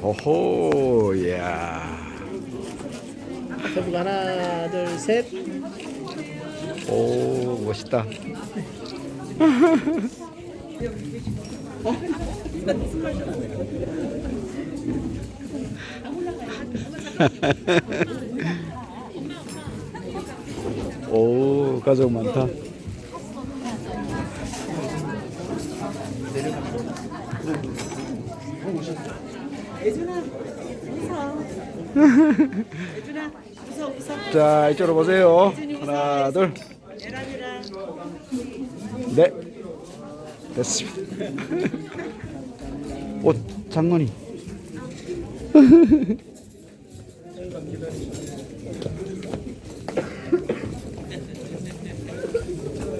오호, 이야. 저보고 하나 둘 셋. 오, 멋있다. 오, 가족 많다. 자, 이쪽으로 보세요. 하나, 둘. 네. 됐습니다. 옷 장모님.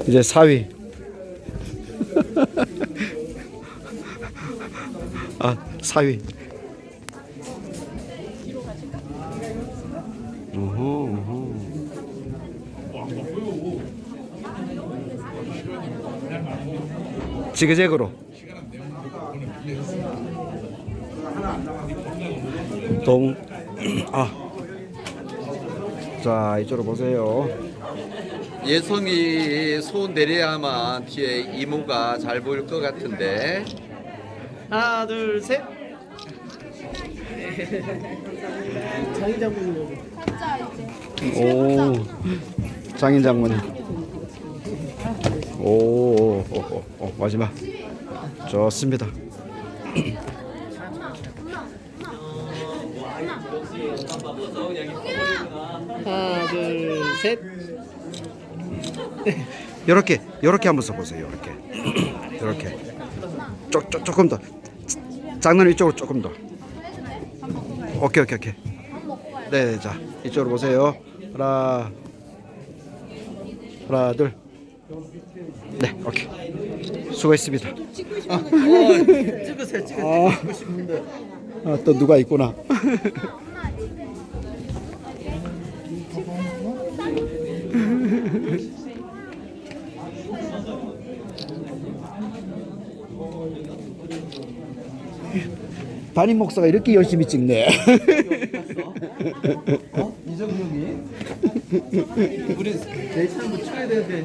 이제 4위. 아, 4위. 오호, 오호. 지그재그로. 동, 아. 자, 이쪽으로 보세요. 예성이 손 내려야만 뒤에 이모가 잘 보일 것 같은데 하나 둘 셋. 장인 장모님. 오, 장인 장모님. 오, 오, 오, 오, 마지막. 좋습니다. 하나 둘 셋. 이렇게, 이렇게 한번 써보세요. 이렇게, 이렇게. 조, 조, 조금 더. 장난 이쪽으로 조금 더. 오케이, 오케이, 오케이. 네, 자, 이쪽으로 보세요. 하나, 하나, 둘. 네, 오케이. 수고했습니다. 찍으세요 찍으세요. 아, 아, 또 누가 있구나. 담임 목사가 이렇게 열심히 찍네. 이정용이? 우리 내 차를 못 쳐야 되는데.